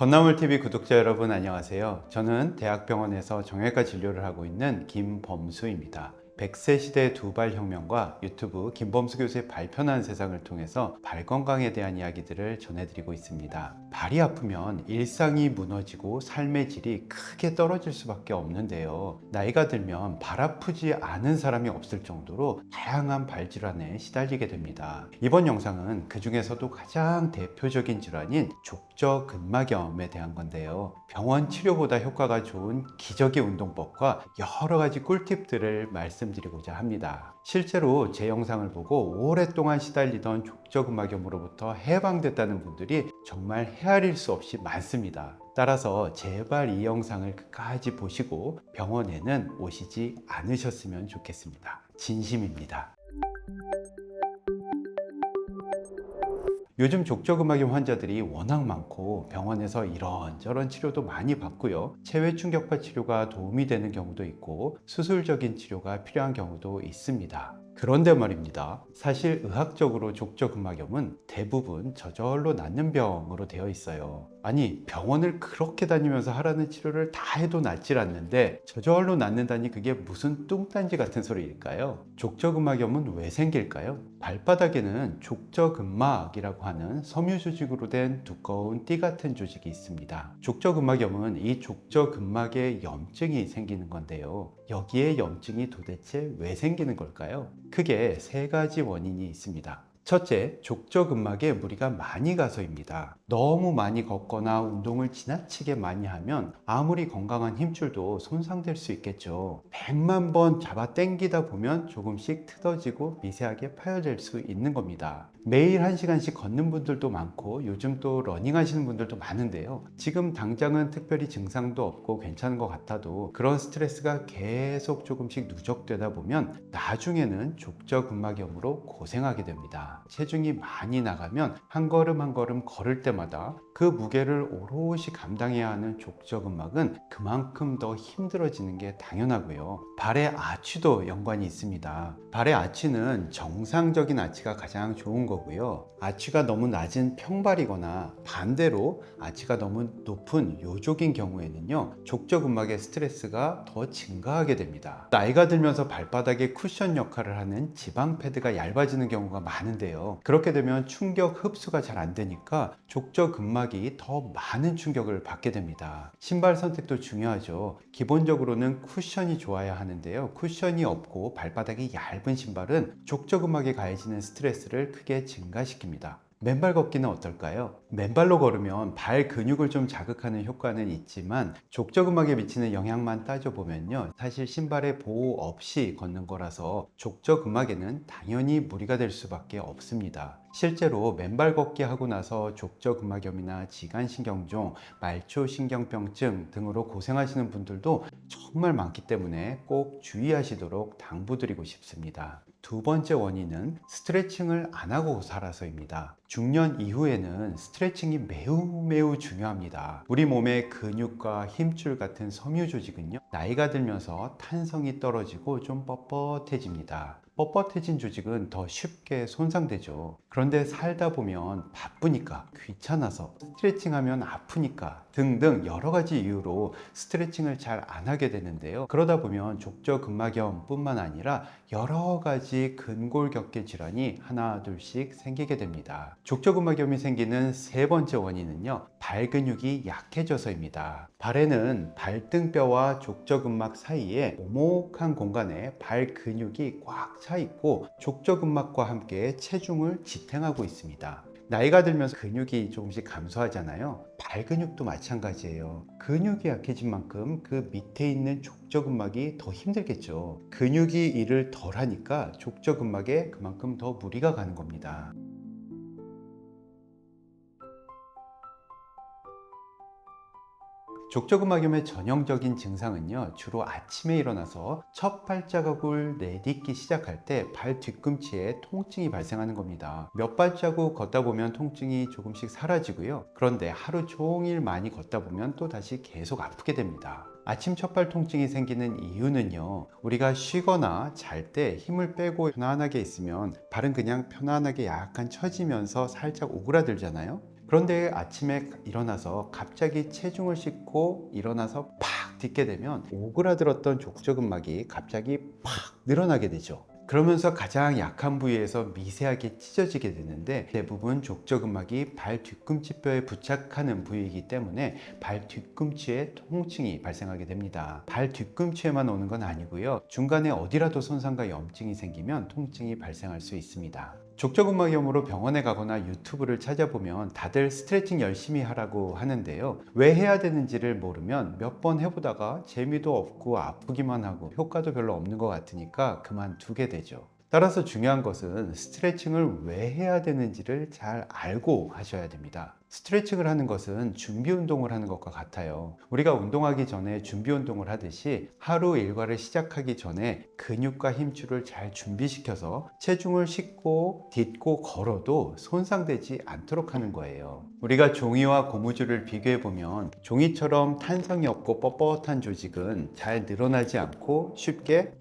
건나물TV 구독자 여러분 안녕하세요. 저는 대학병원에서 정형외과 진료를 하고 있는 김범수입니다. 100세 시대 두발 혁명과 유튜브 김범수 교수의 발편한 세상을 통해서 발 건강에 대한 이야기들을 전해드리고 있습니다. 발이 아프면 일상이 무너지고 삶의 질이 크게 떨어질 수밖에 없는데요. 나이가 들면 발 아프지 않은 사람이 없을 정도로 다양한 발 질환에 시달리게 됩니다. 이번 영상은 그 중에서도 가장 대표적인 질환인 족저 근막염에 대한 건데요. 병원 치료보다 효과가 좋은 기적의 운동법과 여러 가지 꿀팁들을 말씀 드리고자 합니다. 실제로 제 영상을 보고 오랫동안 시달리던 족저근막염으로부터 해방됐다는 분들이 정말 헤아릴 수 없이 많습니다. 따라서 제발 이 영상을 끝까지 보시고 병원에는 오시지 않으셨으면 좋겠습니다. 진심입니다. 요즘 족저근막염 환자들이 워낙 많고 병원에서 이런저런 치료도 많이 받고요. 체외 충격파 치료가 도움이 되는 경우도 있고 수술적인 치료가 필요한 경우도 있습니다. 그런데 말입니다. 사실 의학적으로 족저근막염은 대부분 저절로 낫는 병으로 되어 있어요. 아니 병원을 그렇게 다니면서 하라는 치료를 다 해도 낫질 않는데 저절로 낫는다니 그게 무슨 뚱딴지 같은 소리일까요? 족저근막염은 왜 생길까요? 발바닥에는 족저근막이라고 하는 섬유 조직으로 된 두꺼운 띠 같은 조직이 있습니다. 족저근막염은 이 족저근막에 염증이 생기는 건데요. 여기에 염증이 도대체 왜 생기는 걸까요? 크게 세 가지 원인이 있습니다. 첫째, 족저근막에 무리가 많이 가서입니다. 너무 많이 걷거나 운동을 지나치게 많이 하면 아무리 건강한 힘줄도 손상될 수 있겠죠. 100만 번 잡아 당기다 보면 조금씩 틀어지고 미세하게 파열될 수 있는 겁니다. 매일 1시간씩 걷는 분들도 많고 요즘 또 러닝 하시는 분들도 많은데요. 지금 당장은 특별히 증상도 없고 괜찮은 것 같아도 그런 스트레스가 계속 조금씩 누적되다 보면 나중에는 족저근막염으로 고생하게 됩니다. 체중이 많이 나가면 한 걸음 한 걸음 걸을 때마다 그 무게를 오롯이 감당해야 하는 족저근막은 그만큼 더 힘들어지는 게 당연하고요. 발의 아치도 연관이 있습니다. 발의 아치는 정상적인 아치가 가장 좋은 거고요. 아치가 너무 낮은 평발이거나 반대로 아치가 너무 높은 요족인 경우에는요. 족저근막의 스트레스가 더 증가하게 됩니다. 나이가 들면서 발바닥에 쿠션 역할을 하는 지방 패드가 얇아지는 경우가 많은데요. 그렇게 되면 충격 흡수가 잘 안 되니까 족저근막 이 더 많은 충격을 받게 됩니다. 신발 선택도 중요하죠. 기본적으로는 쿠션이 좋아야 하는데요. 쿠션이 없고 발바닥이 얇은 신발은 족저근막에 가해지는 스트레스를 크게 증가시킵니다. 맨발 걷기는 어떨까요? 맨발로 걸으면 발 근육을 좀 자극하는 효과는 있지만 족저근막에 미치는 영향만 따져보면요. 사실 신발에 보호 없이 걷는 거라서 족저근막에는 당연히 무리가 될 수밖에 없습니다. 실제로 맨발 걷기 하고 나서 족저근막염이나 지간신경종, 말초신경병증 등으로 고생하시는 분들도 정말 많기 때문에 꼭 주의하시도록 당부드리고 싶습니다. 두 번째 원인은 스트레칭을 안 하고 살아서입니다. 중년 이후에는 스트레칭이 매우 매우 중요합니다. 우리 몸의 근육과 힘줄 같은 섬유 조직은요, 나이가 들면서 탄성이 떨어지고 좀 뻣뻣해집니다. 뻣뻣해진 조직은 더 쉽게 손상되죠. 그런데 살다 보면 바쁘니까, 귀찮아서, 스트레칭 하면 아프니까 등등 여러 가지 이유로 스트레칭을 잘 안 하게 되는데요. 그러다 보면 족저근막염 뿐만 아니라 여러 가지 근골격계 질환이 하나 둘씩 생기게 됩니다. 족저근막염이 생기는 세 번째 원인은요. 발 근육이 약해져서입니다. 발에는 발등뼈와 족저근막 사이에 오목한 공간에 발 근육이 꽉차 있고 족저근막과 함께 체중을 지탱하고 있습니다. 나이가 들면서 근육이 조금씩 감소하잖아요. 발 근육도 마찬가지예요. 근육이 약해진 만큼 그 밑에 있는 족저근막이 더 힘들겠죠. 근육이 일을 덜 하니까 족저근막에 그만큼 더 무리가 가는 겁니다. 족저근막염의 전형적인 증상은요 주로 아침에 일어나서 첫 발자국을 내딛기 시작할 때 발 뒤꿈치에 통증이 발생하는 겁니다. 몇 발자국 걷다 보면 통증이 조금씩 사라지고요. 그런데 하루 종일 많이 걷다 보면 또 다시 계속 아프게 됩니다. 아침 첫발 통증이 생기는 이유는요 우리가 쉬거나 잘 때 힘을 빼고 편안하게 있으면 발은 그냥 편안하게 약간 처지면서 살짝 오그라들잖아요 그런데 아침에 일어나서 갑자기 체중을 싣고 일어나서 팍 딛게 되면 오그라들었던 족저근막이 갑자기 팍 늘어나게 되죠. 그러면서 가장 약한 부위에서 미세하게 찢어지게 되는데 대부분 족저근막이 발 뒤꿈치뼈에 부착하는 부위이기 때문에 발 뒤꿈치에 통증이 발생하게 됩니다. 발 뒤꿈치에만 오는 건 아니고요. 중간에 어디라도 손상과 염증이 생기면 통증이 발생할 수 있습니다. 족저근막염으로 병원에 가거나 유튜브를 찾아보면 다들 스트레칭 열심히 하라고 하는데요. 왜 해야 되는지를 모르면 몇 번 해보다가 재미도 없고 아프기만 하고 효과도 별로 없는 것 같으니까 그만두게 되죠. 따라서 중요한 것은 스트레칭을 왜 해야 되는지를 잘 알고 하셔야 됩니다. 스트레칭을 하는 것은 준비 운동을 하는 것과 같아요. 우리가 운동하기 전에 준비 운동을 하듯이 하루 일과를 시작하기 전에 근육과 힘줄을 잘 준비시켜서 체중을 싣고 딛고 걸어도 손상되지 않도록 하는 거예요. 우리가 종이와 고무줄을 비교해 보면 종이처럼 탄성이 없고 뻣뻣한 조직은 잘 늘어나지 않고 쉽게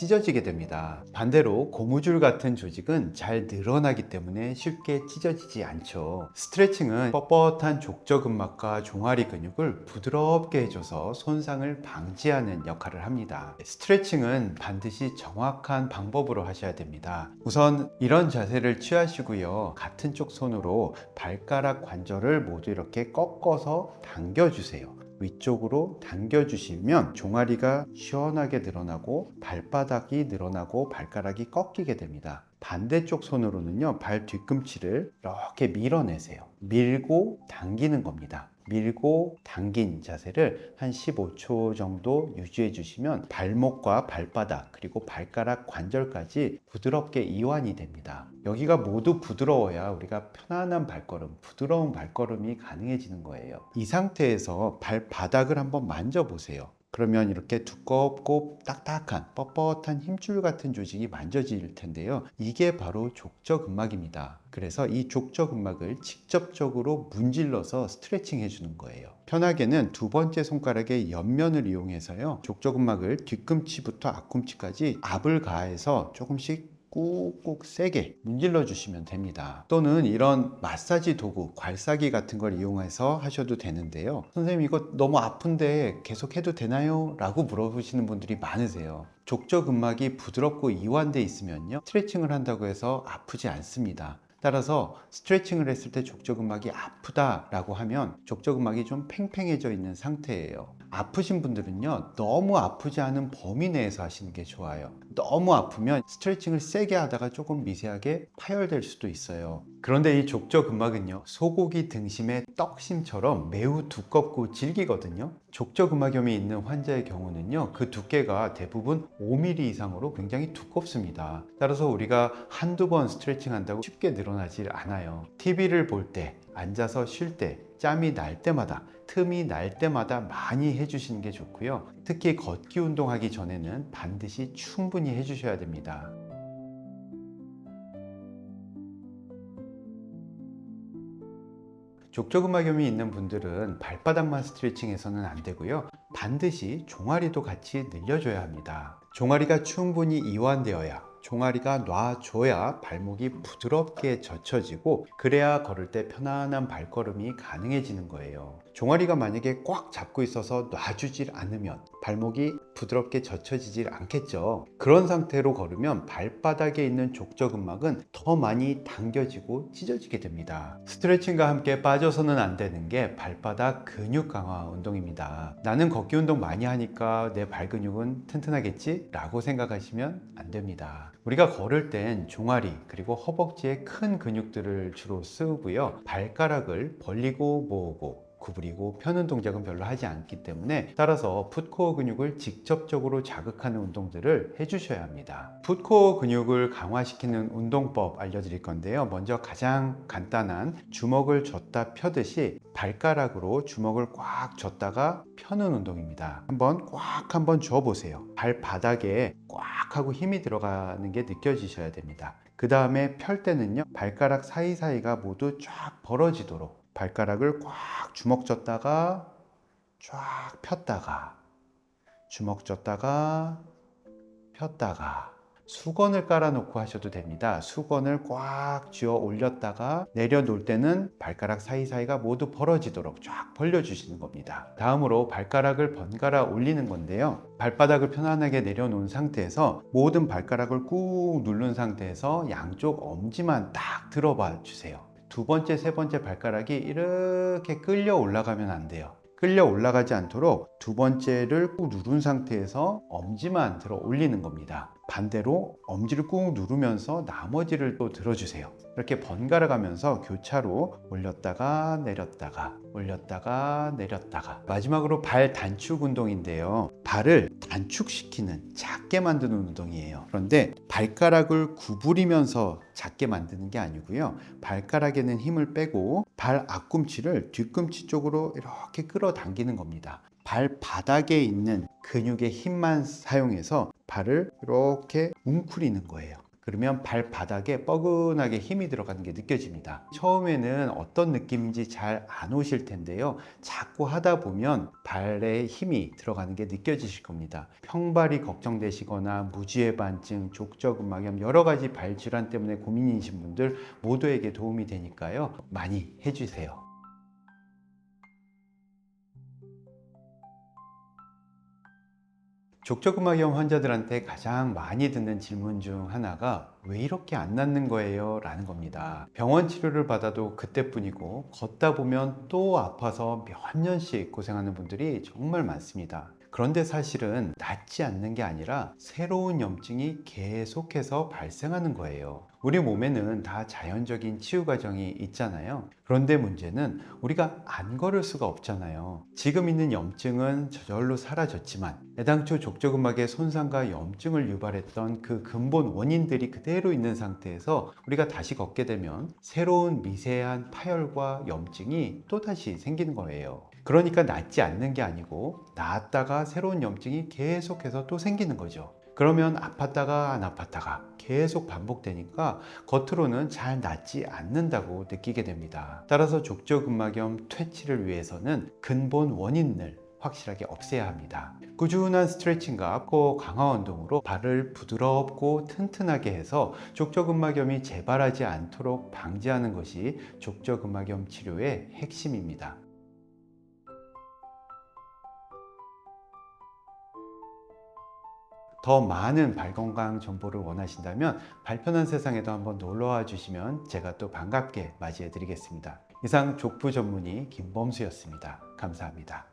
찢어지게 됩니다. 반대로 고무줄 같은 조직은 잘 늘어나기 때문에 쉽게 찢어지지 않죠. 스트레칭은 뻣뻣한 족저근막과 종아리 근육을 부드럽게 해줘서 손상을 방지하는 역할을 합니다. 스트레칭은 반드시 정확한 방법으로 하셔야 됩니다. 우선 이런 자세를 취하시고요. 같은 쪽 손으로 발가락 관절을 모두 이렇게 꺾어서 당겨주세요. 위쪽으로 당겨주시면 종아리가 시원하게 늘어나고 발바닥이 늘어나고 발가락이 꺾이게 됩니다. 반대쪽 손으로는요, 발 뒤꿈치를 이렇게 밀어내세요. 밀고 당기는 겁니다. 밀고 당긴 자세를 한 15초 정도 유지해 주시면 발목과 발바닥 그리고 발가락 관절까지 부드럽게 이완이 됩니다. 여기가 모두 부드러워야 우리가 편안한 발걸음, 부드러운 발걸음이 가능해지는 거예요. 이 상태에서 발바닥을 한번 만져보세요. 그러면 이렇게 두껍고 딱딱한 뻣뻣한 힘줄 같은 조직이 만져질 텐데요. 이게 바로 족저근막입니다. 그래서 이 족저근막을 직접적으로 문질러서 스트레칭 해주는 거예요. 편하게는 두 번째 손가락의 옆면을 이용해서요. 족저근막을 뒤꿈치부터 앞꿈치까지 압을 가해서 조금씩 꾹꾹 세게 문질러 주시면 됩니다. 또는 이런 마사지 도구, 괄사기 같은 걸 이용해서 하셔도 되는데요. 선생님 이거 너무 아픈데 계속 해도 되나요? 라고 물어보시는 분들이 많으세요. 족저근막이 부드럽고 이완돼 있으면요. 스트레칭을 한다고 해서 아프지 않습니다. 따라서 스트레칭을 했을 때 족저근막이 아프다라고 하면 족저근막이 좀 팽팽해져 있는 상태예요. 아프신 분들은요, 너무 아프지 않은 범위 내에서 하시는 게 좋아요. 너무 아프면 스트레칭을 세게 하다가 조금 미세하게 파열될 수도 있어요. 그런데 이 족저근막은요, 소고기 등심의 떡심처럼 매우 두껍고 질기거든요. 족저근막염이 있는 환자의 경우는요, 그 두께가 대부분 5mm 이상으로 굉장히 두껍습니다. 따라서 우리가 한두 번 스트레칭 한다고 쉽게 늘어나질 않아요. TV를 볼 때, 앉아서 쉴 때, 짬이 날 때마다 틈이 날 때마다 많이 해주시는 게 좋고요. 특히 걷기 운동하기 전에는 반드시 충분히 해주셔야 됩니다. 족저근막염이 있는 분들은 발바닥만 스트레칭해서는 안 되고요. 반드시 종아리도 같이 늘려줘야 합니다. 종아리가 충분히 이완되어야 종아리가 놔줘야 발목이 부드럽게 젖혀지고 그래야 걸을 때 편안한 발걸음이 가능해지는 거예요. 종아리가 만약에 꽉 잡고 있어서 놔주질 않으면 발목이 부드럽게 젖혀지질 않겠죠. 그런 상태로 걸으면 발바닥에 있는 족저근막은 더 많이 당겨지고 찢어지게 됩니다. 스트레칭과 함께 빠져서는 안 되는 게 발바닥 근육 강화 운동입니다. 나는 걷기 운동 많이 하니까 내 발 근육은 튼튼하겠지? 라고 생각하시면 안 됩니다. 우리가 걸을 땐 종아리 그리고 허벅지의 큰 근육들을 주로 쓰고요. 발가락을 벌리고 모으고 구부리고 펴는 동작은 별로 하지 않기 때문에 따라서 풋코어 근육을 직접적으로 자극하는 운동들을 해주셔야 합니다. 풋코어 근육을 강화시키는 운동법 알려드릴 건데요. 먼저 가장 간단한 주먹을 줬다 펴듯이 발가락으로 주먹을 꽉 줬다가 펴는 운동입니다. 한번 꽉 한번 줘 보세요. 발바닥에 꽉 하고 힘이 들어가는 게 느껴지셔야 됩니다. 그 다음에 펼 때는요, 발가락 사이사이가 모두 쫙 벌어지도록 발가락을 꽉 주먹 줬다가 쫙 폈다가 주먹 줬다가 폈다가 수건을 깔아놓고 하셔도 됩니다. 수건을 꽉 쥐어 올렸다가 내려놓을 때는 발가락 사이사이가 모두 벌어지도록 쫙 벌려주시는 겁니다. 다음으로 발가락을 번갈아 올리는 건데요. 발바닥을 편안하게 내려놓은 상태에서 모든 발가락을 꾹 누른 상태에서 양쪽 엄지만 딱 들어봐 주세요. 두 번째, 세 번째 발가락이 이렇게 끌려 올라가면 안 돼요. 끌려 올라가지 않도록 두 번째를 꾹 누른 상태에서 엄지만 들어 올리는 겁니다. 반대로 엄지를 꾹 누르면서 나머지를 또 들어주세요. 이렇게 번갈아 가면서 교차로 올렸다가 내렸다가 올렸다가 내렸다가 마지막으로 발 단축 운동인데요. 발을 단축시키는 작게 만드는 운동이에요. 그런데 발가락을 구부리면서 작게 만드는 게 아니고요. 발가락에는 힘을 빼고 발 앞꿈치를 뒤꿈치 쪽으로 이렇게 끌어당기는 겁니다. 발바닥에 있는 근육의 힘만 사용해서 발을 이렇게 웅크리는 거예요. 그러면 발바닥에 뻐근하게 힘이 들어가는 게 느껴집니다. 처음에는 어떤 느낌인지 잘 안 오실 텐데요. 자꾸 하다 보면 발에 힘이 들어가는 게 느껴지실 겁니다. 평발이 걱정되시거나 무지의 반증, 족저근막염 여러 가지 발 질환 때문에 고민이신 분들 모두에게 도움이 되니까요. 많이 해주세요. 족저근막염 환자들한테 가장 많이 듣는 질문 중 하나가 왜 이렇게 안 낫는 거예요? 라는 겁니다. 병원 치료를 받아도 그때뿐이고 걷다 보면 또 아파서 몇 년씩 고생하는 분들이 정말 많습니다. 그런데 사실은 낫지 않는 게 아니라 새로운 염증이 계속해서 발생하는 거예요. 우리 몸에는 다 자연적인 치유 과정이 있잖아요. 그런데 문제는 우리가 안 걸을 수가 없잖아요. 지금 있는 염증은 저절로 사라졌지만 애당초 족저근막의 손상과 염증을 유발했던 그 근본 원인들이 그대로 있는 상태에서 우리가 다시 걷게 되면 새로운 미세한 파열과 염증이 또다시 생기는 거예요. 그러니까 낫지 않는 게 아니고 나았다가 새로운 염증이 계속해서 또 생기는 거죠. 그러면 아팠다가 안 아팠다가 계속 반복되니까 겉으로는 잘 낫지 않는다고 느끼게 됩니다. 따라서 족저근막염 퇴치를 위해서는 근본 원인을 확실하게 없애야 합니다. 꾸준한 스트레칭과 코 강화 운동으로 발을 부드럽고 튼튼하게 해서 족저근막염이 재발하지 않도록 방지하는 것이 족저근막염 치료의 핵심입니다. 더 많은 발 건강 정보를 원하신다면 발편한 세상에도 한번 놀러와 주시면 제가 또 반갑게 맞이해 드리겠습니다. 이상 족부 전문의 김범수였습니다. 감사합니다.